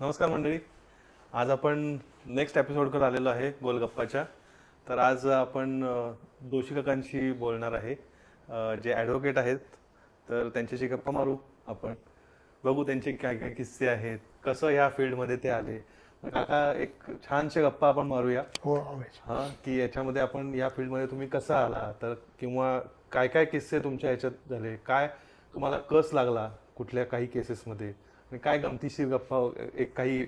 नमस्कार मंडळी. आज आपण नेक्स्ट एपिसोडकडे आलेलो आहे गोलगप्पाच्या. तर आज आपण दोषी काकांशी बोलणार आहे. जे ॲडव्होकेट आहेत तर त्यांच्याशी गप्पा मारू आपण. बघू त्यांचे काय काय किस्से आहेत कसं ह्या फील्डमध्ये ते आले. काका एक छानशे गप्पा आपण मारूया. हो आवडेल हा. की याच्यामध्ये आपण या फील्डमध्ये तुम्ही कसा आला? तर किंवा काय काय किस्से तुमच्या ह्याच्यात झाले? काय तुम्हाला कस लागला कुठल्या काही केसेसमध्ये आणि काय गमतीशीर गप्पा एक काही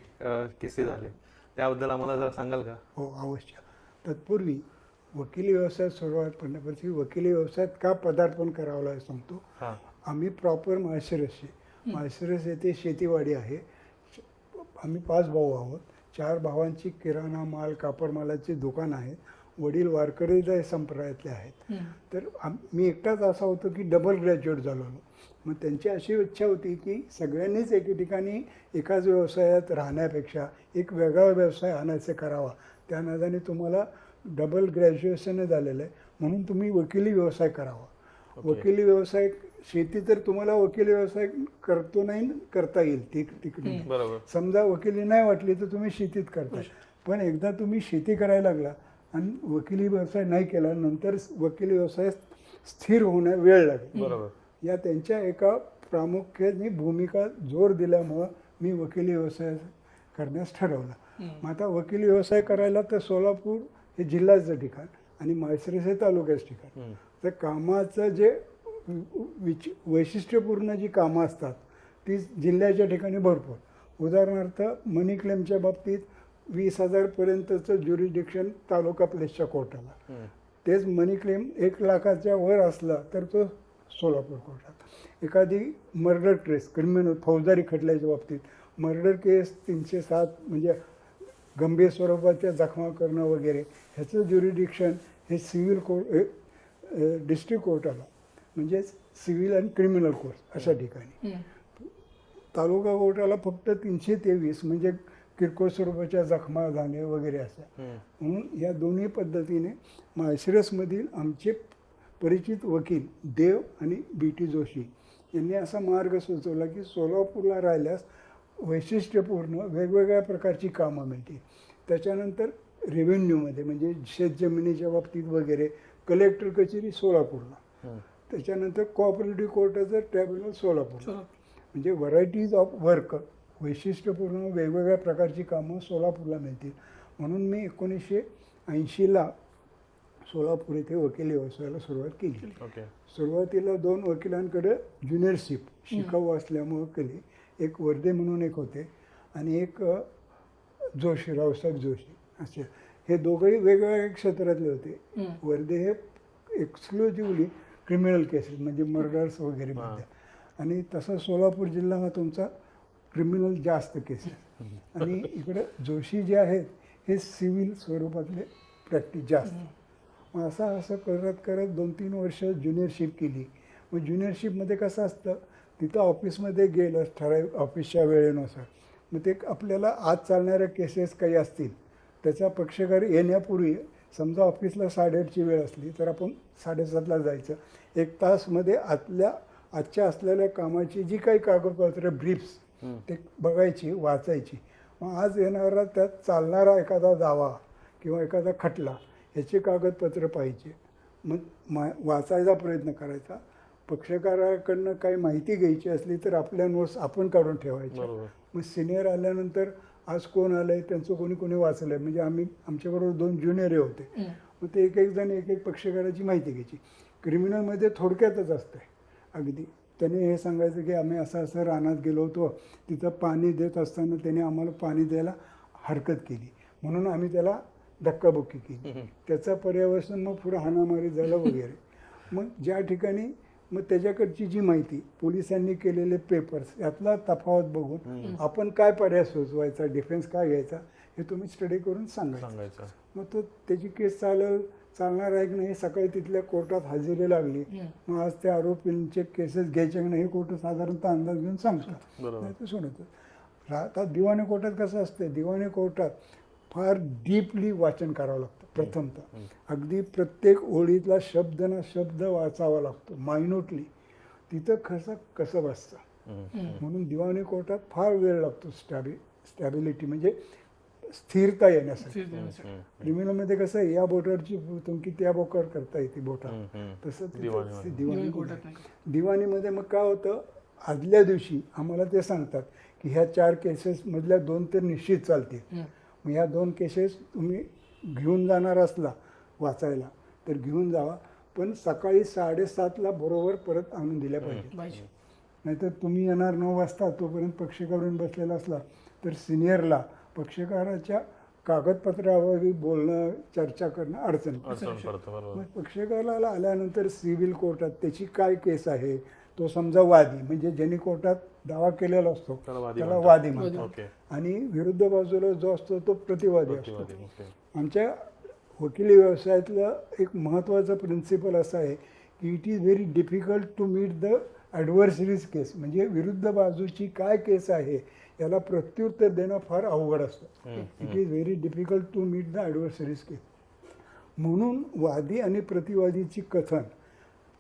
किस्से झाले. त्याबद्दल आम्हाला जरा सांगाल का? हो अवश्य. तत्पूर्वी वकिली व्यवसायात सुरुवात करण्यापूर्वी वकिली व्यवसायात का पदार्पण करावं लागेल सांगतो. हा. आम्ही प्रॉपर माळशिरसचे माळशिरस येथे शेतीवाडी आहे. आम्ही पाच भाऊ आहोत. चार भावांची किराणा माल कापड मालाची दुकान आहेत वडील वारकरी संप्रदायातले आहेत. तर आम मी एकटाच असा होतो की डबल ग्रॅज्युएट झालो मग त्यांची अशी इच्छा होती की सगळ्यांनीच एके ठिकाणी एकाच व्यवसायात राहण्यापेक्षा एक वेगळा व्यवसाय आणायचा करावा. त्या नादाने तुम्हाला डबल ग्रॅज्युएशन झालेलं आहे. म्हणून तुम्ही वकिली व्यवसाय करावा. वकिली व्यवसाय शेती तर तुम्हाला वकिली व्यवसाय करतो नाही करता येईल ती तिकडे बरोबर. समजा वकिली नाही वाटली तर तुम्ही शेतीत करता पण एकदा तुम्ही शेती करायला लागला आणि वकिली व्यवसाय नाही केला नंतर वकिली व्यवसाय स्थिर होण्या वेळ लागेल. बरोबर. या त्यांच्या एका प्रामुख्याने भूमिका जोर दिल्यामुळं मी वकिली व्यवसाय करण्यास ठरवलं. मग आता वकिली व्यवसाय करायला तर सोलापूर हे जिल्ह्याचं ठिकाण आणि माळशिरस हे तालुक्याचं ठिकाण. तर कामाचं जे विच वैशिष्ट्यपूर्ण जी कामं असतात ती जिल्ह्याच्या ठिकाणी भरपूर. उदाहरणार्थ मनी क्लेमच्या बाबतीत वीस हजारपर्यंतचं ज्युरिडिक्शन तालुका प्लेसच्या कोर्टाला. तेच मनी क्लेम एक लाखाच्या वर असला तर तो सोलापूर कोर्टात एखादी मर्डर केस क्रिमिनल फौजदारी खटल्याच्या बाबतीत मर्डर केस तीनशे सात म्हणजे गंभीर स्वरूपाच्या जखमा करणं वगैरे ह्याचं ज्युरिडिक्शन हे सिव्हिल कोर्ट डिस्ट्रिक्ट कोर्टाला म्हणजेच सिव्हिल आणि क्रिमिनल कोर्ट अशा ठिकाणी. तालुका कोर्टाला फक्त तीनशे तेवीस म्हणजे किरकोळ स्वरूपाच्या जखमा झाले वगैरे हम्म. म्हणून या दोन्ही पद्धतीने माळशिरसमधील आमचे परिचित वकील देव आणि बी टी जोशी यांनी असा मार्ग सुचवला की सोलापूरला राहिल्यास वैशिष्ट्यपूर्ण वेगवेगळ्या प्रकारची कामं मिळतील. त्याच्यानंतर रेव्हेन्यूमध्ये म्हणजे शेतजमिनीच्या बाबतीत वगैरे कलेक्टर कचेरी सोलापूरला. त्याच्यानंतर कोऑपरेटिव्ह कोर्टाचं ट्रायब्युनल सोलापूर. म्हणजे व्हरायटीज ऑफ वर्क वैशिष्ट्यपूर्ण वेगवेगळ्या प्रकारची कामं सोलापूरला मिळतील. म्हणून मी एकोणीसशे ऐंशीला सोलापूर येथे वकिली व्यवसायाला सुरुवात केली. ओके. सुरुवातीला दोन वकिलांकडे ज्युनियरशिप शिकाऊ असल्यामुळं केली. एक वर्धे म्हणून एक होते आणि एक जोशी रावसाहेब जोशी असे. हे दोघंही वेगवेगळ्या क्षेत्रातले होते. वर्धे हे एक्सक्लुझिव्हली क्रिमिनल केसेस म्हणजे मर्डर्स वगैरे. मध्ये. आणि तसा सोलापूर जिल्हा हा तुमचा क्रिमिनल जास्त केसेस. आणि इकडे जोशी जे आहेत हे सिव्हिल स्वरूपातले प्रॅक्टिस जास्त. मग असं असं करत करत दोन तीन वर्ष ज्युनियरशिप केली. मग ज्युनियरशिपमध्ये कसं असतं तिथं ऑफिसमध्ये गेलं ठराविक ऑफिसच्या वेळेनुसार. मग ते आपल्याला आज चालणाऱ्या केसेस काही असतील त्याचा पक्षकार येण्यापूर्वी समजा ऑफिसला साडेआठची वेळ असली तर आपण साडेसातला जायचं. एक तासमध्ये आतल्या आजच्या असलेल्या कामाची जी काही कागदपत्र ब्रीफ्स ते बघायची वाचायची. मग आज येणारा त्यात चालणारा एखादा दावा किंवा एखादा खटला ह्याचे कागदपत्र पाहिजे. मग मा वाचायचा प्रयत्न करायचा. पक्षकाराकडनं काही माहिती घ्यायची असली तर आपल्या नोट्स आपण काढून ठेवायच्या. बरोबर. मग सिनियर आल्यानंतर आज कोण आलं आहे त्यांचं कोणी कोणी वाचलं आहे म्हणजे आम्ही आमच्याबरोबर दोन ज्युनियरही होते. मग ते एक एक जण एक एक पक्षकाराची माहिती घ्यायची. क्रिमिनलमध्ये थोडक्यातच असतं अगदी. त्याने हे सांगायचं की आम्ही असं असं रानात गेलो होतो. तिथं पाणी देत असताना त्याने आम्हाला पाणी द्यायला हरकत केली. म्हणून आम्ही त्याला धक्काबुक्की केली. त्याचा पर्यावसन मग पुढं हाणामारी झालं वगैरे. मग ज्या ठिकाणी मग त्याच्याकडची जी माहिती पोलिसांनी केलेले पेपर्स यातला तफावत बघून आपण काय पर्याय सुचवायचा डिफेन्स काय घ्यायचा हे तुम्ही स्टडी करून सांगायचं. मग तो त्याची केस चालेल चालणार आहे की नाही सकाळी तिथल्या कोर्टात हजेरी लागली. मग आज त्या आरोपींचे केसेस घ्यायचे की नाही हे कोर्ट साधारणतः अंदाज घेऊन सांगतात. बरोबर. नाही तर सोडतं आता दिवाणी कोर्टात कसं असतं दिवाणी कोर्टात फार डीपली वाचन करावं लागतं प्रथमतः. अगदी प्रत्येक ओळीतला शब्द ना शब्द वाचावा लागतो मायन्युटली तिथं कसं कसं बसतं. म्हणून दिवाणी कोर्टात फार वेळ लागतो स्टडी स्टॅबिलिटी म्हणजे स्थिरता येण्यासाठी. क्रिमिनलमध्ये कसं आहे या बोटावरची तुमकी त्या बोटावर करता येते बोटा. तसं. दिवाणी दिवाणीमध्ये मग काय होतं आदल्या दिवशी आम्हाला ते सांगतात की ह्या चार केसेसमधल्या दोन तर निश्चित चालतील. मग ह्या दोन केसेस तुम्ही घेऊन जाणार असला वाचायला तर घेऊन जावा. पण सकाळी साडेसातला बरोबर परत आणून दिल्या पाहिजे. नाहीतर तुम्ही येणार नऊ वाजता तोपर्यंत पक्षकारून बसलेला असला तर सिनियरला पक्षकाराच्या कागदपत्रावर बोलणं चर्चा करणं अडचण मग पक्षकाराला आल्यानंतर सिव्हिल कोर्टात त्याची काय केस आहे तो समजा वादी म्हणजे ज्यांनी कोर्टात दावा केलेला असतो त्याला वादी म्हणतात. ओके. आणि विरुद्ध बाजूला जो असतो तो प्रतिवादी असतो. आमच्या वकिली व्यवसायातलं एक महत्त्वाचं प्रिन्सिपल असं आहे की it is very difficult to meet the adversaries case म्हणजे विरुद्ध बाजूची काय केस आहे याला प्रत्युत्तर देणं फार अवघड असतं. It is very difficult to meet the adversaries case म्हणून वादी आणि प्रतिवादीची कथन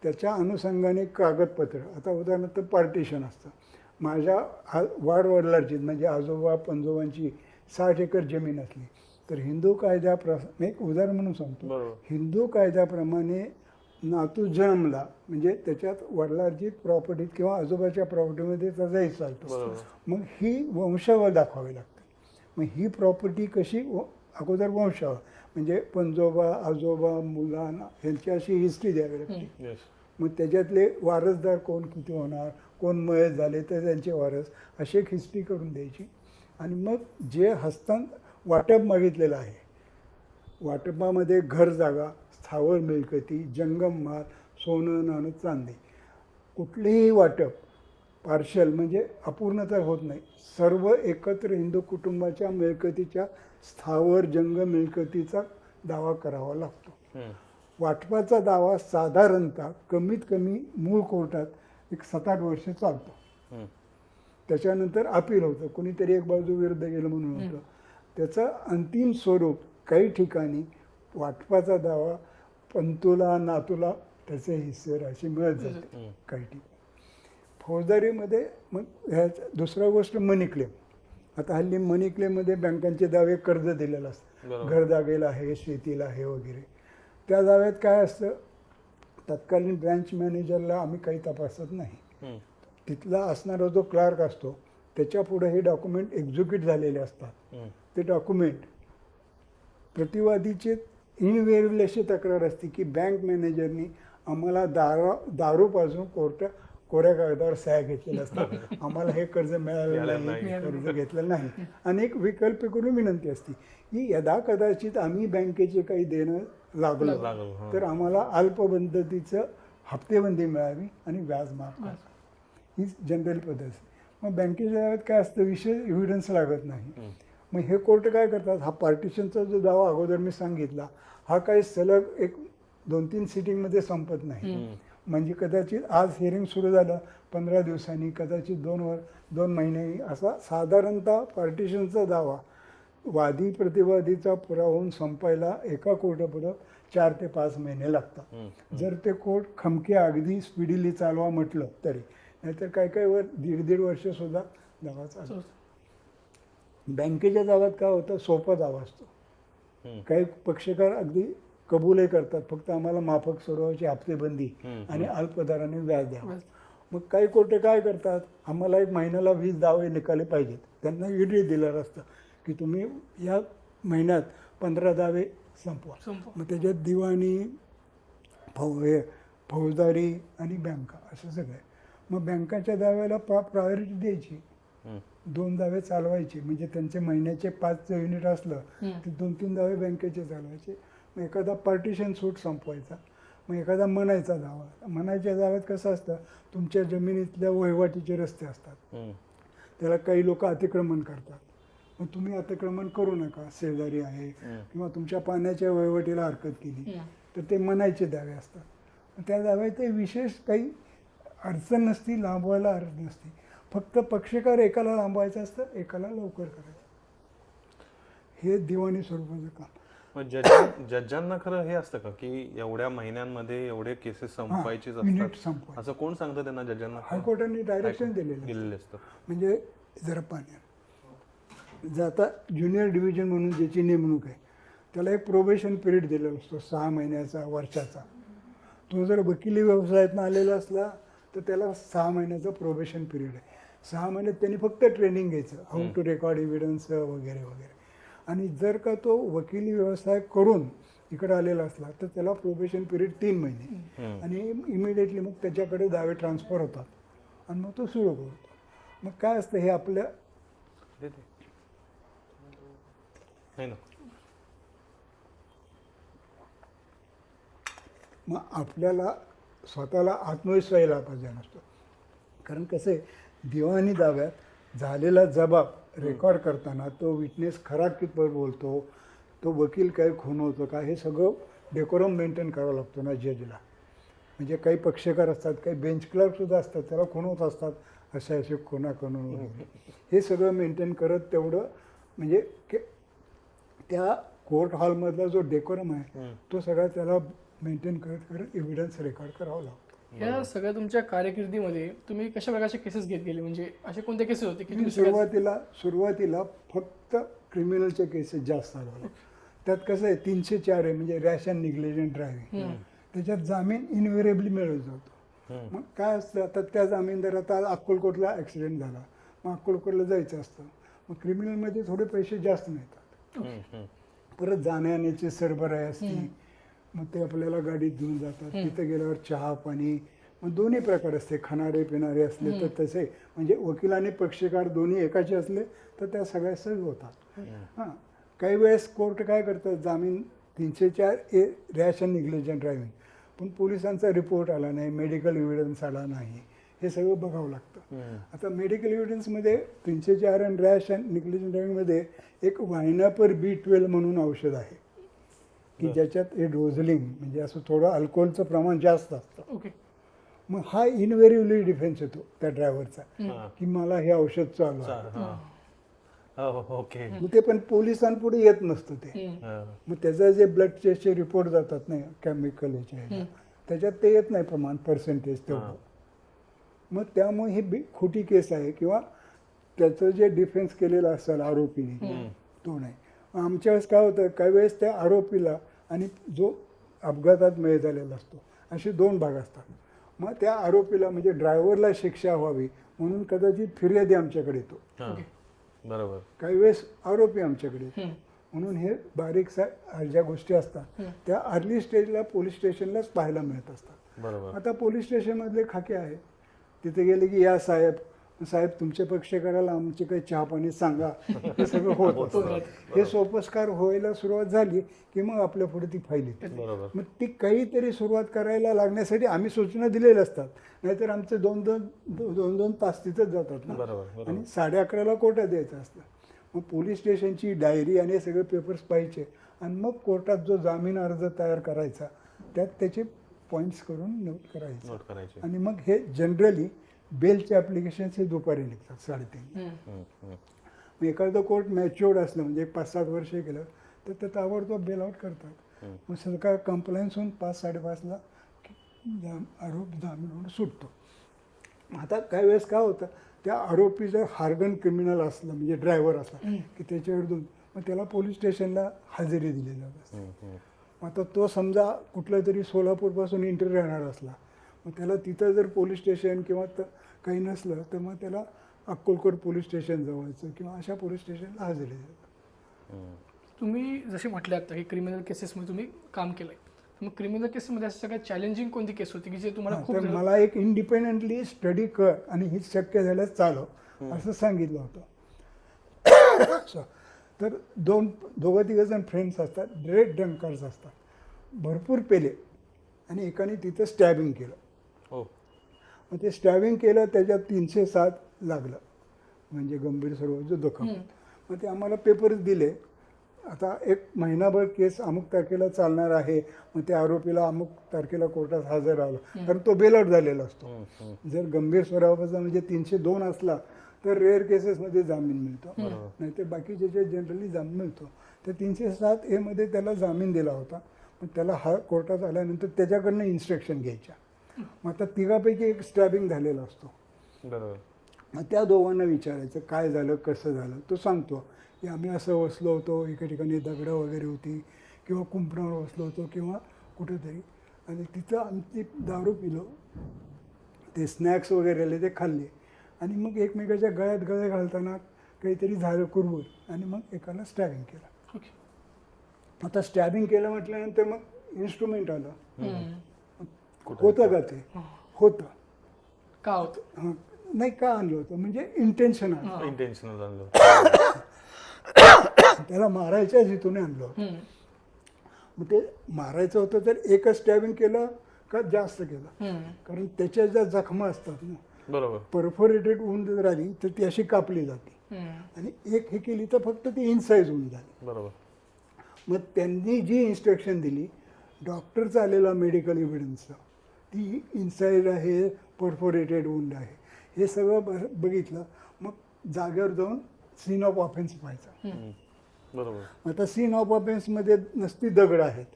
त्याच्या अनुषंगाने कागदपत्र आता उदाहरणार्थ पार्टिशन असतं. माझ्या आ वाडवडिलांची म्हणजे आजोबा पंजोबांची साठ एकर जमीन असली तर हिंदू कायद्याप्र मी एक उदाहरण म्हणून सांगतो. हिंदू कायद्याप्रमाणे नातू जन्मला म्हणजे त्याच्यात वडिलांची प्रॉपर्टीत किंवा आजोबाच्या प्रॉपर्टीमध्ये त्याचा हिस्सा चालतो मग ही वंशावळ दाखवावी लागते. मग ही प्रॉपर्टी कशी व- अगोदर वंशावळ म्हणजे पंजोबा आजोबा मुलांना यांची अशी हिस्ट्री द्यावी लागते. मग त्याच्यातले वारसदार कोण किती होणार कोण मयत झाले तर त्यांचे वारस अशी एक हिस्ट्री करून द्यायची. आणि मग जे हस्तां वाटप मागितलेलं आहे. वाटपामध्ये घर जागा स्थावर मिळकती जंगम माल सोनं नाणं चांदी. कुठलेही वाटप पार्शल म्हणजे अपूर्ण तर होत नाही. सर्व एकत्र हिंदू कुटुंबाच्या मिळकतीच्या स्थावर जंग मिळकतीचा दावा करावा लागतो. वाटपाचा दावा साधारणतः कमीत कमी मूळ कोर्टात एक सात आठ वर्ष चालतो. त्याच्यानंतर अपील होतं. कोणीतरी एक बाजू विरुद्ध गेलं म्हणून होतं. त्याचं अंतिम स्वरूप काही ठिकाणी वाटपाचा दावा पंतुला नातूला त्याचे हिस्सेवर अशी मिळत जाते. काही ठिकाणी फौजदारीमध्ये मग ह्याच्या दुसरा गोष्ट मनी क्लेम आता हल्ली मनी क्लेममध्ये बँकांचे दावे कर्ज दिलेलं असतं बरोबर. घरजागेला आहे शेतीला आहे वगैरे त्या दाव्यात काय असतं तत्कालीन ब्रँच मॅनेजरला आम्ही काही तपासत नाही. तिथला असणारा जो क्लार्क असतो त्याच्या पुढे हे डॉक्युमेंट एक्झिक्यूट झालेले असतात. ते डॉक्युमेंट प्रतिवादीचे इनवेरिबल अशी तक्रार असते की बँक मॅनेजरनी आम्हाला दारू दारूपासून कोर्ट कोऱ्या कागदावर सह्या घेतलेल्या असतात आम्हाला हे कर्ज मिळालं मिळालं नाही. कर्ज घेतलं नाही अनेक विकल्प करून विनंती असते की यदा कदाचित आम्ही बँकेचे काही देणं लागलो हां. तर आम्हाला अल्पबंधतीचं हप्तेबंदी मिळावी आणि व्याज माफ करा ही जनरल पद्धत आहे. मग बँकेच्या काय असतं विशेष एव्हिडन्स लागत नाही. मग हे कोर्ट काय करतात? हा पार्टिशनचा जो दावा अगोदर मी सांगितला हा काही सलग एक दोन तीन सिटिंगमध्ये संपत नाही. म्हणजे कदाचित आज हिअरिंग सुरू झालं पंधरा दिवसांनी कदाचित दोन वर दोन महिन्यांनी असा साधारणतः पार्टिशनचा दावा वादी प्रतिवादीचा पुरावा होऊन संपायला एका कोर्टापुढं चार ते पाच महिने लागतात. जर ते कोर्ट खमके अगदी स्पीडीली चालवा म्हटलं तरी. नाहीतर काय काय वर दीड दीड वर्षसुद्धा दावा चालतो. बँकेच्या दाव्यात काय होतं सोपा दावा असतो. काही पक्षकार अगदी कबूलही करतात फक्त आम्हाला माफक स्वरूपाची हप्तेबंदी. आणि अल्पदराने व्याज द्यावं. मग काही कोर्टे काय करतात आम्हाला एक महिन्याला वीस दावे निकाले पाहिजेत त्यांना ईडी दिलेलं असतं की तुम्ही या महिन्यात पंधरा दावे संपवा. मग त्याच्यात दिवाणी फौ हे फौजदारी आणि बँका असं सगळं आहे मग बँकाच्या दाव्याला पा प्रायोरिटी द्यायची. दोन दावे चालवायचे. म्हणजे त्यांचे महिन्याचे पाच युनिट असलं. तर दोन तीन दावे बँकेचे चालवायचे. मग एखादा पार्टिशन सूट संपवायचा. मग एखादा मनायचा दावा. मनायच्या दाव्यात कसं असतं तुमच्या जमिनीतल्या वहिवाटीचे रस्ते असतात. त्याला काही लोक अतिक्रमण करतात. मग तुम्ही अतिक्रमण करू नका. शेजारी आहे. किंवा तुमच्या पाण्याच्या वहिवाटीला हरकत केली. तर ते मनायचे दावे असतात. त्या दाव्यात ते विशेष काही अडचण नसती लांबवायला अडचण नसती. फक्त पक्षकार एकाला लांबवायचं असतं एकाला लवकर करायचं. हे दिवाणी स्वरूपाचं काम. मग जज जजांना खरं हे असतं का की एवढ्या महिन्यांमध्ये एवढे केसेस असतात? संपवायचं. असं कोण सांगतं त्यांना जजांना हायकोर्टाने डायरेक्शन दिलेलं. दिलेले असतं. म्हणजे जरा जर आता ज्युनियर डिव्हिजन म्हणून ज्याची नेमणूक आहे त्याला एक प्रोबेशन पिरियड दिलेला असतो सहा महिन्याचा वर्षाचा. तो जर वकिली व्यवसायातनं आलेला असला तर त्याला सहा महिन्याचा प्रोबेशन पिरियड आहे. सहा महिन्यात त्यांनी फक्त ट्रेनिंग घ्यायचं हाऊ टू रेकॉर्ड एव्हिडन्स वगैरे वगैरे. आणि जर का तो वकिली व्यवसाय करून इकडे आलेला असला तर त्याला प्रोबेशन पिरियड तीन महिने. आणि इमिडिएटली मग त्याच्याकडे दावे ट्रान्सफर होतात. आणि मग तो सुरू करतो. मग काय असतं हे आपल्या मग आपल्याला स्वतःला आत्मविश्वास यायला पाहिजे नसतो. कारण कसं आहे दिवाणी दाव्यात झालेला जबाब रेकॉर्ड करताना तो विटनेस खरा कितपत बोलतो तो वकील काय खुणवतो का हे सगळं डेकोरम मेंटेन करावं लागतो ना जजला म्हणजे काही पक्षकार असतात काही बेंच क्लर्कसुद्धा असतात त्याला खुणवत असतात असे असे कोणा करून वगैरे. हे सगळं मेंटेन करत तेवढं म्हणजे के- त्या कोर्ट हॉलमधला जो डेकोरम आहे तो सगळा त्याला मेंटेन करत करत एव्हिडन्स रेकॉर्ड करावा लागतो. या सगळ्या तुमच्या कारकिर्दीमध्ये तुम्ही कशा प्रकारचे केसेस घेत गेले? म्हणजे असे कोणते केसेस होते की मी सुरुवातीला सुरुवातीला फक्त क्रिमिनलचे केसेस जास्त आले त्यात कसं आहे तीनशे चार आहे म्हणजे रॅश अँड निग्लिजंट ड्रायव्हिंग त्याच्यात जामीन इनव्हेरेबली मिळत जातो मग काय असतं आता त्या जामीनदार आता अक्कलकोटला ॲक्सिडेंट झाला. मग अक्कलकोटला जायचं असतं. मग क्रिमिनलमध्ये थोडे पैसे जास्त मिळतात. परत जाण्याची सरबराई असते. मग ते आपल्याला गाडीत घेऊन जातात. तिथे गेल्यावर चहा पाणी मग दोन्ही प्रकार असते. खाणारे पिणारे असले तर तसे. म्हणजे वकील आणि पक्षकार दोन्ही एकाचे असले तर त्या सगळ्या सहज होतात. हां. काही वेळेस कोर्ट काय करतं जामीन तीनशे चार a rash and negligent driving. पण पोलिसांचा रिपोर्ट आला नाही. मेडिकल एव्हिडन्स आला नाही. हे सगळं बघावं लागतं. आता मेडिकल एव्हिडन्समध्ये तीनशे चार आणि रॅश अँड निग्लिजंट ड्रायव्हिंगमध्ये एक वायनापर बी ट्वेल्व म्हणून औषध आहे. की ज्याच्यात हे डोझलिंग म्हणजे असं थोडं अल्कोहोलचं प्रमाण जास्त असतं. ओके. मग हा इनव्हेरिवली डिफेन्स येतो त्या ड्रायव्हरचा. की मला हे औषध चालू आहे. हा. हो, ओके. मग ते पण पोलिसांपुढे येत नसतं ते. हा. मग त्याचं जे ब्लड टेस्टचे रिपोर्ट जातात नाही केमिकल याचे ह्याला, त्याच्यात ते येत नाही प्रमाण पर्सेंटेज तेवढं. मग त्यामुळे ही बी खोटी केस आहे किंवा त्याचं जे डिफेन्स केलेलं असेल आरोपीने तो नाही. आमच्या वेळेस काय होतं काही वेळेस त्या आरोपीला आणि जो अपघातात मेळ झालेला असतो असे दोन भाग असतात. मग त्या आरोपीला म्हणजे ड्रायव्हरला शिक्षा व्हावी म्हणून कदाचित फिर्यादी आमच्याकडे येतो. हा. बरोबर. काही वेळेस आरोपी आमच्याकडे येतो. म्हणून हे बारीक सा ज्या गोष्टी असतात त्या अर्ली स्टेजला पोलीस स्टेशनलाच पाहायला मिळत असतात. बरोबर. आता पोलीस स्टेशनमधले खाके आहे तिथे गेले की या साहेब साहेब तुमचे पक्ष करायला आमचे काही चहा पाणी सांगा. हे सगळं होत असतं. हे सोपस्कार व्हायला सुरुवात झाली की मग आपल्या पुढे ती फाईल येते. मग ती काहीतरी सुरुवात करायला लागण्यासाठी आम्ही सूचना दिलेल्या असतात. नाहीतर आमचे दोन दोन दोन दोन तास तिथंच जातात ना. आणि साडे अकराला कोर्टात द्यायचं असतं. मग पोलीस स्टेशनची डायरी आणि हे सगळे पेपर्स पाहिजे आणि मग कोर्टात जो जामीन अर्ज तयार करायचा त्यात त्याचे पॉईंट्स करून नोट करायचे. आणि मग हे जनरली बेलचे ॲप्लिकेशन्स हे दुपारी निघतात साडेतीन. मग एखादं कोर्ट मॅच्युअर्ड असलं म्हणजे एक पाच सात वर्ष गेलं तर ते ताबडतोब बेल आउट करतात. मग सरकार कंप्लायन्स होऊन पाच साडेपाचला आरोप जामीन सुटतो. आता काही वेळेस काय होतं त्या आरोपी जर हार्गन क्रिमिनल असलं म्हणजे ड्रायव्हर असला की त्याच्या विरुद्ध मग त्याला पोलीस स्टेशनला हजेरी दिली जात असते आता तो समजा कुठला तरी सोलापूरपासून इंटर राहणार असला मग त्याला तिथं जर पोलीस स्टेशन किंवा त काही नसलं तर मग त्याला अक्कलकोट पोलीस स्टेशन जवळचं किंवा अशा पोलीस स्टेशनला हजेरी देतात. तुम्ही जसे म्हटले आता की क्रिमिनल केसेसमध्ये तुम्ही काम केलंय तर मग क्रिमिनल केसेसमध्ये असं सगळ्यात चॅलेंजिंग कोणती केस होती की जे तुम्हाला खूप तर मला एक इंडिपेंडेंटली स्टडी कर आणि ही शक्य झाल्यास चालव असं सांगितलं होतं. तर दोन दोघं तिघं जण फ्रेंड्स असतात ग्रेट ड्रंकर्स असतात भरपूर पेले आणि एकाने तिथं स्टॅबिंग केलं मग ते स्टॅबिंग केलं त्याच्यात तीनशे सात लागलं. म्हणजे गंभीर स्वरूपाचं जखम. मग ते आम्हाला पेपर्स दिले. आता एक महिनाभर केस अमुक तारखेला चालणार आहे. मग त्या आरोपीला अमुक तारखेला कोर्टात हजर राहिलं कारण तो बेलआउट झालेला असतो. जर गंभीर स्वरूपाचा म्हणजे तीनशे दोन असला तर रेअर केसेसमध्ये जामीन मिळतो. नाही तर बाकीचे जे जनरली जामीन मिळतो तर तीनशे सात एमध्ये त्याला जामीन दिला होता. पण त्याला हा कोर्टात आल्यानंतर त्याच्याकडनं इन्स्ट्रक्शन घ्यायच्या. मग आता तिघापैकी एक स्टॅबिंग झालेला असतो. बरोबर. मग त्या दोघांना विचारायचं काय झालं कसं झालं? तो सांगतो की आम्ही असं बसलो होतो एका ठिकाणी दगडं वगैरे होती किंवा कुंपणावर बसलो होतो किंवा कुठेतरी. आणि तिथं आमची दारू पिलो. ते स्नॅक्स वगैरे आले ते खाल्ले. आणि मग एकमेकाच्या गळ्यात गळे घालताना काहीतरी झालं कुरबुर आणि मग एकाला स्टॅबिंग केलं. ओके. आता स्टॅबिंग केलं म्हटल्यानंतर मग इन्स्ट्रुमेंट आलं. होतं का ते? होतं. का होतं? हं. नाही का आणलं होतं? म्हणजे इंटेन्शन इंटेन्शनल आणलं त्याला मारायच्या हेतूने आणलं होतं. मग ते मारायचं होतं तर एकच स्टॅबिंग केलं का जास्त केलं. कारण त्याच्या ज्या जखमा असतात ना बरोबर. परफोरेटेड होऊन जर राहिली तर ती अशी कापली जाते. आणि एक हे केली तर फक्त ती इनसाईज होऊन झाली बरोबर. मग त्यांनी जी इन्स्ट्रक्शन दिली डॉक्टरचा आलेला मेडिकल एव्हिडन्सचा ती इन्साईड आहे परफोरेटेड वुंड आहे. हे सगळं ब- बघितलं मग जागेवर जाऊन सीन ऑफ ऑफेन्स पाहायचा. बरोबर. आता सीन ऑफ ऑफेन्समध्ये नसती दगड आहेत.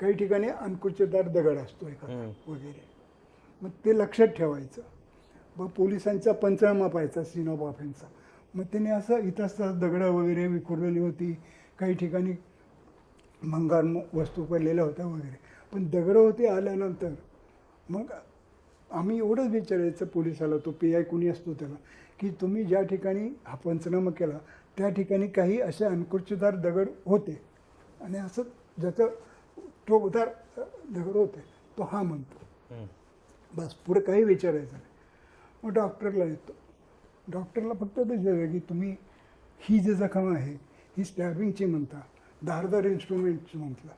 काही ठिकाणी अंकुचदार दगड असतो एका. वगैरे. मग ते लक्षात ठेवायचं. मग पोलिसांचा पंचनामा पाहायचा सीन ऑफ ऑफेन्सचा मग त्याने असं इथं दगडं वगैरे विखुरलेली होती. काही ठिकाणी भंगार वस्तू पडलेल्या होत्या वगैरे. पण दगडं होती आल्यानंतर मग आम्ही एवढंच विचारायचं पोलिसाला तो पी आय कुणी असतो त्याला की तुम्ही ज्या ठिकाणी हा पंचनामा केला त्या ठिकाणी काही असे अनकुर्चीदार दगड होते. आणि असं ज्याचं टोकदार दगड होते तो हा म्हणतो. बस पुढे काही विचारायचं नाही. मग डॉक्टरला येतो. डॉक्टरला फक्त ते विचारायचं की तुम्ही ही जी जखम आहे ही स्टॅबिंगची म्हणता धारदार इन्स्ट्रुमेंटची म्हटलं.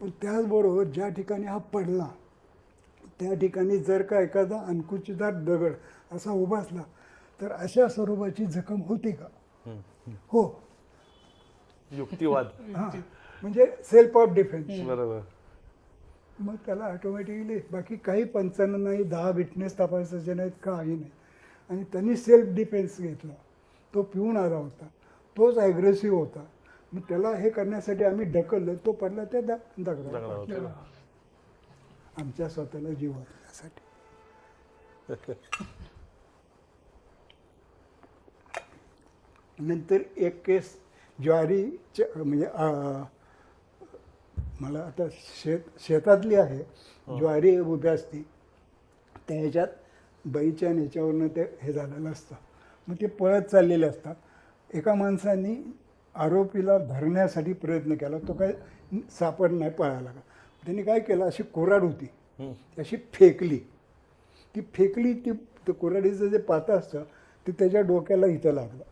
पण त्याचबरोबर ज्या ठिकाणी हा पडला त्या ठिकाणी जर का एखादा अंकुचीदार दगड असा उभा असला तर अशा स्वरूपाची जखम होती का. हो. युक्तिवाद. हां. म्हणजे सेल्फ ऑफ डिफेन्स बरोबर. मग त्याला ऑटोमॅटिकली बाकी काही पंचांना नाही दहा विटनेस तपासायचे नाहीत काही नाही. आणि त्यांनी सेल्फ डिफेन्स घेतला. तो पिऊन आला होता. तोच ॲग्रेसिव्ह होता. मग त्याला हे करण्यासाठी आम्ही ढकललं तो पडला त्या दा दगडावर दगडावर. आमच्या स्वतःला जीव वाचण्यासाठी नंतर एक केस ज्वारीच्या म्हणजे मला आता शेत शेतातली आहे. ज्वारी उभ्या असती. त्या ह्याच्यात बाईच्या ह्याच्यावरनं ते हे झालेलं असतं. मग ते पळत चाललेले असतात. एका माणसाने आरोपीला धरण्यासाठी प्रयत्न केला. तो काय सापड नाही पळायला का त्यांनी काय केलं? अशी कोराड होती. अशी फेकली. ती फेकली ती ते कोराडीचं जे पातं असतं ते त्याच्या डोक्याला इथं लागलं.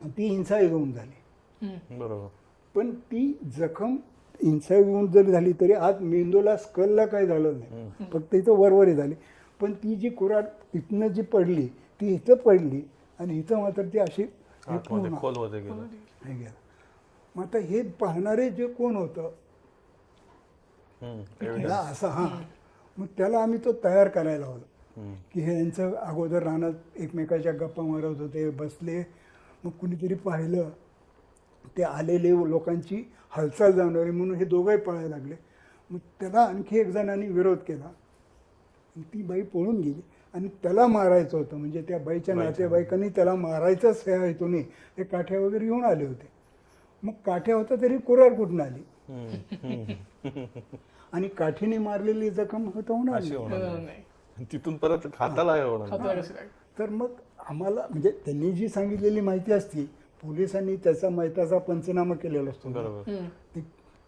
आणि ती इन्साईड होऊन झाली. बरोबर. पण ती जखम इन्साईड होऊन जरी झाली तरी आज मेंदूला स्कलला काही झालं नाही. फक्त इथं वरवरी झाली. पण ती जी कुराड इथनं जी पडली ती इथं पडली आणि इथं मात्र ती अशी हे पूर्ण होते गेलं. हे गेलं. मग आता हे पाहणारे जे कोण होतं असं हां. मग त्याला आम्ही तो तयार करायला हवं हम्म. की हे यांचं अगोदर रानात एकमेकाच्या गप्पा मारत होते बसले. मग कुणीतरी पाहिलं ते आलेले लोकांची हालचाल जाणवली म्हणून हे दोघंही पळायला लागले. मग त्याला आणखी एक जणांनी विरोध केला. ती बाई पळून गेली. आणि त्याला मारायचं होतं म्हणजे त्या बाईच्या. नातेवाईकांनी त्याला मारायचंच ह्या हेतूने ते काठ्या वगैरे घेऊन आले होते मग काठ्या होता तरी कुरार कुठून आली. आणि काठीने मारलेली जखम होता होणार. तिथून परत हाताला होणार नाही. खाता कसं काय तर मग आम्हाला म्हणजे त्यांनी जी सांगितलेली माहिती असती पोलिसांनी त्याचा माहिताचा पंचनामा केलेला असतो. ती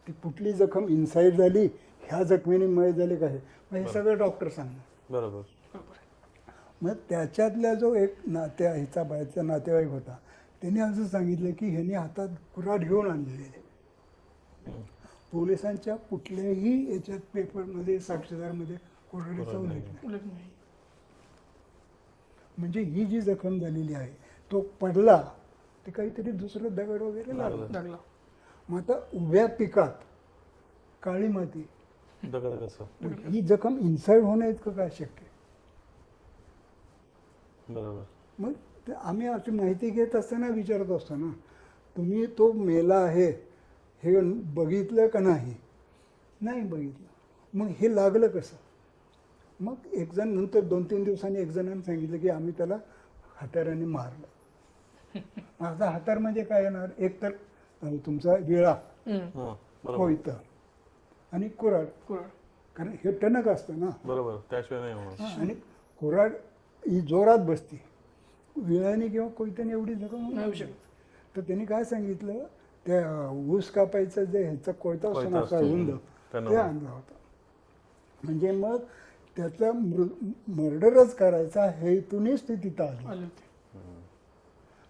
ती कुठली जखम इन्साईड झाली ह्या जखमेने मय झाली काय मग हे सगळं डॉक्टर सांगणार बरोबर. मग त्याच्यातला जो एक नात्या हिचा बाहेरचा नातेवाईक होता त्याने असं सांगितलं की ह्याने हातात कुराड घेऊन आणलेले. पोलिसांच्या कुठल्याही याच्यात पेपरमध्ये साक्षीदारमध्ये कुऱ्हाडीचा उल्लेख नाही उलट नाही म्हणजे ही जी जखम झालेली आहे तो पडला ते काहीतरी दुसरं दगड वगैरे लागलं लागलं. मग आता उभ्या पिकात काळी माती दगड कसं मग ही जखम इन्साईड होणं इतकं काय शक्य? बरोबर. मग ते आम्ही अशी माहिती घेत असताना विचारत असतो ना तुम्ही तो मेला आहे हे बघितलं का नाही? नाही बघितलं. मग हे लागलं कसं? मग एक जण नंतर दोन तीन दिवसांनी एक जणांनी सांगितलं की आम्ही त्याला हाताराने मारलं. आता हातार म्हणजे काय येणार? एक तर तुमचा विळा. हां कोयता आणि कुऱ्हाड. कुऱ्हाड. कारण हे टणक असतं ना. बरोबर त्याशिवाय आणि कुऱ्हाड ही जोरात बसते. विळाने किंवा कोयत्याने एवढी जखम नाही नाही होऊ शकत. तर त्यांनी काय सांगितलं? त्या ऊस कापायचं जे ह्याचा कोयता असतो असा. रुंद ते आणला होता. म्हणजे मग त्याचा मर्डरच करायचा हेतूनच ते तिथं आले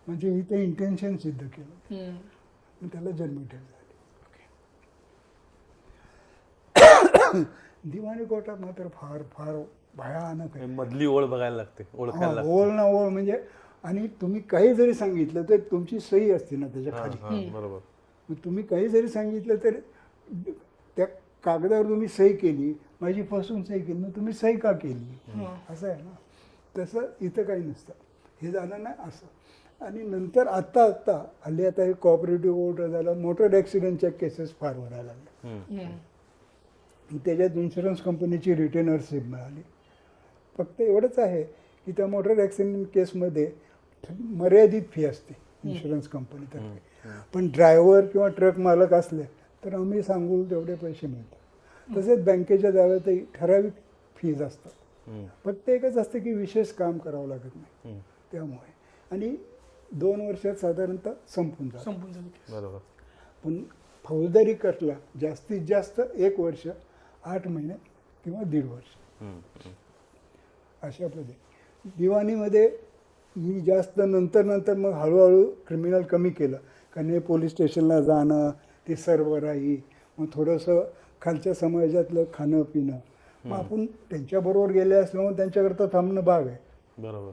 म्हणजे इथे इंटेन्शन सिद्ध केलं. त्याला जन्मठेप झाली दिवाणी कोर्टात मात्र फार फार भयानक आहे. मधली ओळ बघायला लागते ओळखायला लागते. ओळ ना ओळ म्हणजे आणि तुम्ही काही जरी सांगितलं तर तुमची सही असते ना त्याच्याखाली. हां बरोबर. तुम्ही काही जरी सांगितलं तर त्या कागदावर तुम्ही सही केली माझी फसून सही केली मग तुम्ही सही का केली? हां. असं आहे ना. तसं इथं काही नसतं. हे झालं नाही असं. आणि नंतर आत्ता आत्ता हल्ली आता हे कॉपरेटिव्ह कोर्ट झालं मोटर ॲक्सिडेंटच्या केसेस फार भरायला लागल्या. त्याच्यात इन्शुरन्स कंपनीची रिटेनरशिप मिळाली. फक्त एवढंच आहे की त्या मोटर ॲक्सिडेंट केसमध्ये मर्यादित फी असते इन्शुरन्स कंपनीतर्फे पण ड्रायव्हर किंवा ट्रक मालक असले तर आम्ही सांगू तेवढे पैसे मिळतात. तसेच बँकेच्या दाव्यातही ठराविक फीज असतात. फक्त एकच असतं की विशेष काम करावं लागत नाही. त्यामुळे. आणि दोन वर्षात साधारणतः संपून जातं. संपून पण फौजदारी कटला जास्तीत जास्त एक वर्ष आठ महिने किंवा दीड वर्ष. अशा पद्धती दिवाणीमध्ये मी जास्त नंतर नंतर मग हळूहळू क्रिमिनल कमी केलं. कारण हे पोलीस स्टेशनला जाणं ते सरबराही मग थोडंसं खालच्या समाजातलं खाणं पिणं. मग आपण त्यांच्याबरोबर गेले असल्यामुळे त्यांच्याकरता थांबणं भाग आहे. बरोबर.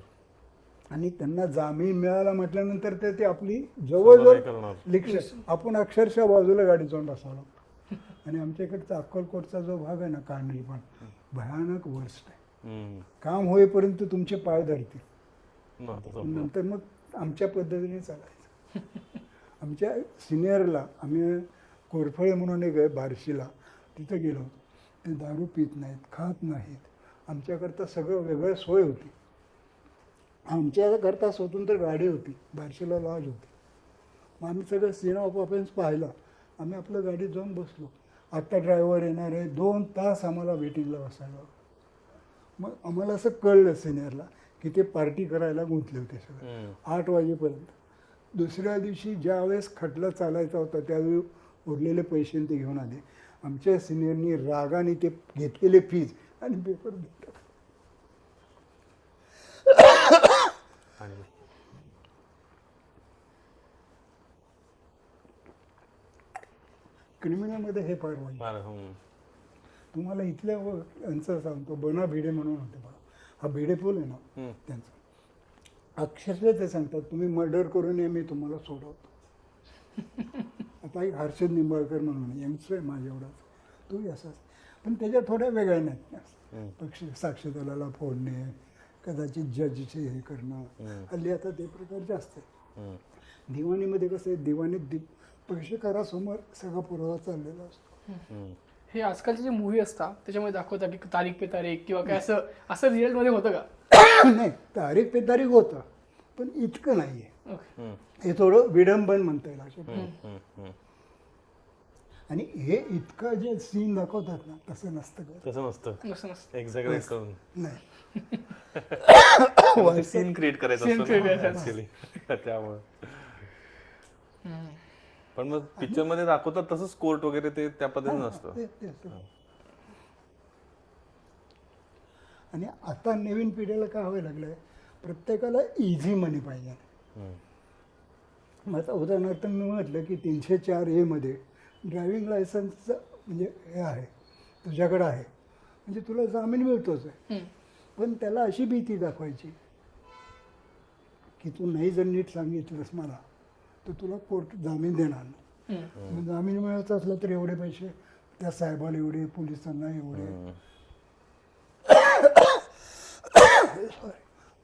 आणि त्यांना जामीन मिळाला म्हटल्यानंतर ते ते आपली जवळजवळ. लिक्ष आपण अक्षरशः बाजूला गाडी जाऊन बसावं लागतं. आणि आमच्या इकडचा अक्कलकोटचा जो भाग आहे ना कांडली पण भयानक वर्स्ट आहे. काम होईपर्यंत तुमचे पाय धरतील. नंतर मग आमच्या पद्धतीने चालायचं. आमच्या सिनियरला आम्ही कोरफळे म्हणून एक आहे बार्शीला. तिथं गेलो ते दारू पित नाहीत खात नाहीत. आमच्याकरता सगळं वेगळं सोय होती. आमच्याकरता स्वतंत्र गाडी होती. बार्शीला लॉज होती. मग आम्ही सगळं सीन ऑफ ऑफेन्स पाहिला. आम्ही आपल्या गाडीत जाऊन बसलो. आत्ता ड्रायव्हर येणार आहे. दोन तास आम्हाला वेटिंगला बसायला. मग आम्हाला असं कळलं सिनियरला की ते पार्टी करायला गुंतले होते सगळे. आठ वाजेपर्यंत दुसऱ्या दिवशी ज्या वेळेस खटला चालायचा होता त्यावेळी उरलेले पैसे ते घेऊन आले आमच्या सिनियरनी रागाने ते घेतलेले फीज आणि पेपर. आणि क्रिमिनलमध्ये हे फार वाईट. तुम्हाला इथल्या यांचं सांगतो बना भिडे म्हणून होते बघा हा भिडे पूल आहे ना. त्यांचं अक्षरशः ते सांगतात तुम्ही मर्डर करून ये मी तुम्हाला सोडवतो आता एक हर्षद निंबाळकर म्हणून यंगस्टर आहे माझ्या एवढाच तोही असाच पण त्याच्या थोड्या वेगळ्या नाही हम्म. पक्ष साक्षीदाराला फोडणे कदाचित जजचे हे करणं. हल्ली आता ते प्रकार जास्त आहे. दिवाणीमध्ये कसं आहे दिवाणीत दि परीक्षकारासमोर सगळा पुरावा चाललेला असतो. हे आजकालचे जे मूवी असतात त्याच्यामध्ये दाखवतात की तारीख पे तारीख किंवा काय असं असं रिअलमध्ये होतं का नाही तारीख पे तारीख होतं पण इतकं नाही आहे. हे थोडं विडंबन म्हणता येईल. आणि हे इतकं जे सीन दाखवतात ना तसं नसतं का तसं नसतं असं नसतं एक्झॅक्टली करून नाही सीन क्रिएट करायचं त्यामुळे पण मग पिक्चरमध्ये दाखवतात तसंच कोर्ट वगैरे ते त्या पद्धतीने नसतं ते-. आणि आता नवीन पिढीला काय हवं लागलंय प्रत्येकाला इझी मनी पाहिजे हम्म. मग आता उदाहरणार्थ मी म्हटलं की तीनशे चार एमध्ये ड्रायव्हिंग लायसन्सचं म्हणजे हे आहे तुझ्याकडं आहे म्हणजे तुला जामीन मिळतोच आहे हम्म. पण त्याला अशी भीती दाखवायची की तू नाही जर नीट सांगितलंस मला तर तुला कोर्ट जामीन देणार नाही. जामीन मिळायचं असलं तर एवढे पैसे त्या साहेबाला एवढे पोलिसांना एवढे.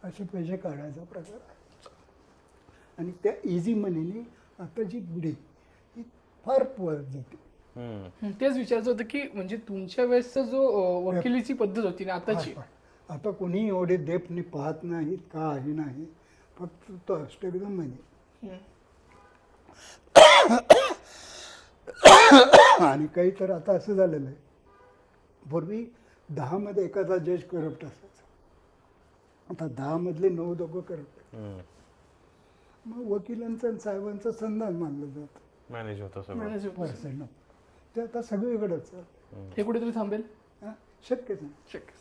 असे पैसे काढायचा प्रकार आणि त्या इझी मनीने आताची पिढी ही फार पळत जाते. हं, तेच विचारायचं होतं की म्हणजे तुमच्या वेळेसचा जो वकिलीची पद्धत होती ना आताची. आता कोणी एवढे देपने पाहत नाहीत काही नाही. फक्त तो अष्टकदम म्हणे हं. आणि काही तर आता असं झालेलं आहे. पूर्वी दहामध्ये एखादा जज करप्ट असायचा. आता दहामधले नऊ दोघं करप्ट. मग वकिलांचं आणि साहेबांचं संधान मानलं जातं. मॅनेज होतं सगळं. म्हणायचं होतं. पर्सेंट ते आता सगळीकडेच आहे. हे कुठेतरी थांबेल? शक्यच नाही शक्य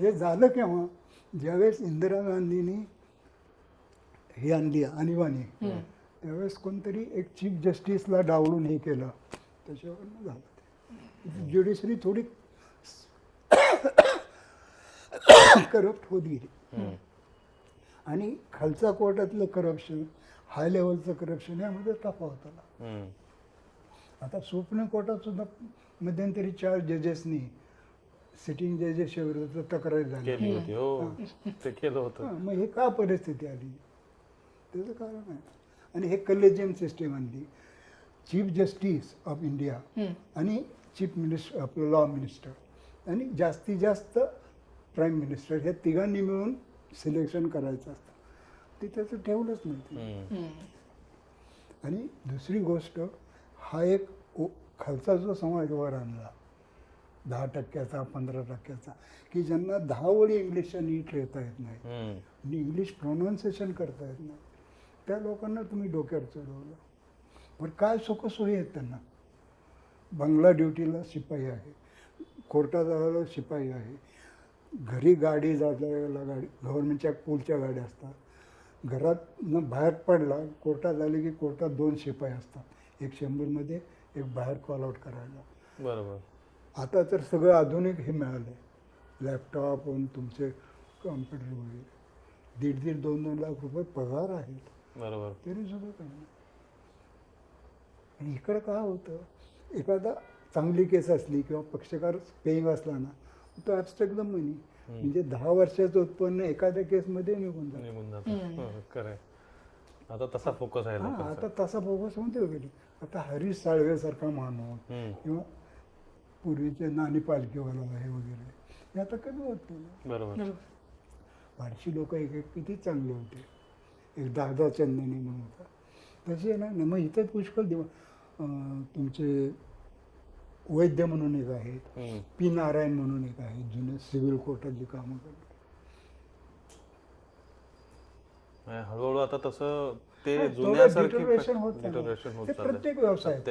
हे झालं केव्हा? ज्यावेळेस इंदिरा गांधींनी हे आणली आणीबाणी हं. त्यावेळेस कोणतरी एक चीफ जस्टिसला डावलून हे केलं. त्याच्यावरनं झालं ते. ज्युडिशरी थोडी करप्ट होत गेली. आणि खालच्या कोर्टातलं करप्शन हाय लेवलचं करप्शन यामध्ये तफावत आला. आता सुप्रीम कोर्टात सुद्धा मध्यंतरी चार जजेसनी सिटिंग जजेस विरुद्ध तक्रार झाली. केली होती. ते केलं होतं. हां, मग हे का परिस्थिती आली? त्याचं कारण आहे. आणि हे कलेजियम सिस्टीम आणली चीफ जस्टिस ऑफ इंडिया. आणि चीफ मिनिस्टर आपलं लॉ मिनिस्टर आणि जास्तीत जास्त प्राईम मिनिस्टर हे तिघांनी मिळून सिलेक्शन करायचं असतं ते त्याचं ठेवलंच नाही. हं. आणि दुसरी गोष्ट हा एक खालचा जो समाज वर आणला दहा टक्क्याचा पंधरा टक्क्याचा की ज्यांना दहा ओळी इंग्लिशच्या नीट लिहिता येत नाही. आणि इंग्लिश प्रोनाऊन्सिएशन करता येत नाही त्या लोकांना तुम्ही डोक्यावर चढवलं. पण काय सुखसोयी आहेत त्यांना? बंगला ड्युटीला शिपाई आहे. कोर्टात जायला शिपाई आहे. घरी गाडी जायला गाडी गव्हर्नमेंटच्या पूलच्या गाड्या असतात. घरात न बाहेर पडला कोर्टात आले की कोर्टात दोन शिपाई असतात. एक शंभरमध्ये एक बाहेर कॉल आउट करायला. बरोबर. आता तर सगळं आधुनिक हे मिळालं आहे लॅपटॉप तुमचे कॉम्प्युटर वगैरे. दीड दीड दोन दोन लाख रुपये पगार आहेत. बरोबर. तरी सुद्धा काही नाही. इकडं काय होतं? एखादा चांगली केस असली किंवा पक्षकार पेईंग असला ना तो ॲबस्ट्रॅक्ट मनी म्हणजे दहा वर्षाचं उत्पन्न एखाद्या केसमध्ये निघून जातं. निघून जातं. खरंय. आता तसा फोकस आहे हां आता तसा फोकस होते वगैरे. आता हरीश साळवेसारखा माणूस हम्म. किंवा पूर्वीचे नानी पालखीवाला हे वगैरे हे आता कमी होत गेलं. बरोबर. बारशी लोक एक एक किती चांगले होते. एक दादा चंदनी म्हणून होता तसे ना न- मग इथं पुष्कळ दिव तुमचे वैद्य म्हणून एक आहेत. पी नारायण म्हणून एक आहेत जुने सिव्हिल कोर्टातली कामं करतात हळूहळू आता तसं ते जुन्यासारखी होत ते. प्रत्येक व्यवसाय आहे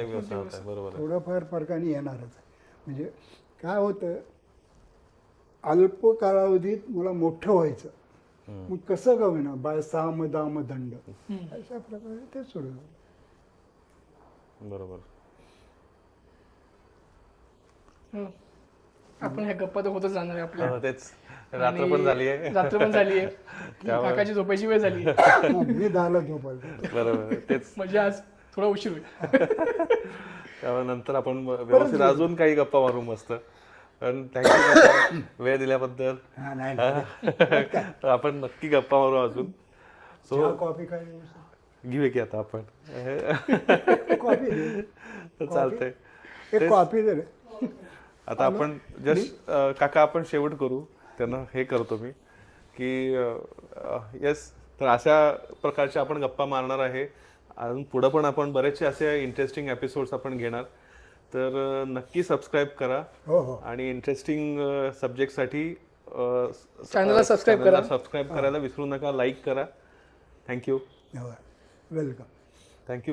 आहे. थोडंफार फरकाने येणारच आहे म्हणजे काय होतं अल्प कालावधीत मला मोठं व्हायचं. मग कसं का होईना? बाय साम दाम दंड. अशा प्रकारे ते सुरू झालं. बरोबर. हं. आपण ह्या गप्पा तर होतच जाणार आहे आपल्या. हो, तेच. रात्र पण झाली आहे. रात्र पण झाली आहे. काकाची झोपायची वेळ झाली हा, मी दहाला झोपायचो बरोबर. तेच. म्हणजे आज थोडा उशीर होईल. त्यामुळे नंतर आपण व्यवस्थित अजून काही गप्पा मारू मस्त. थँक्यू वेळ दिल्याबद्दल. हा नाही. आपण नक्की गप्पा मारू अजून. सो चहा कॉफी काय? घेऊया की आता आपण. कॉफी दे. चालतंय. एक कॉफी दे रे. आता आपण जस्ट काका आपण शेवट करू. त्यांना हे करतो मी. की येस तर अशा प्रकारचे आपण गप्पा मारणार आहे. अजून पुढं पण आपण बरेचसे असे इंटरेस्टिंग एपिसोड्स आपण घेणार. तर नक्की सबस्क्राईब करा हो हो. आणि इंटरेस्टिंग सब्जेक्टसाठी Channel ला subscribe करा. सबस्क्राईब करायला विसरू नका लाईक करा. Thank you welcome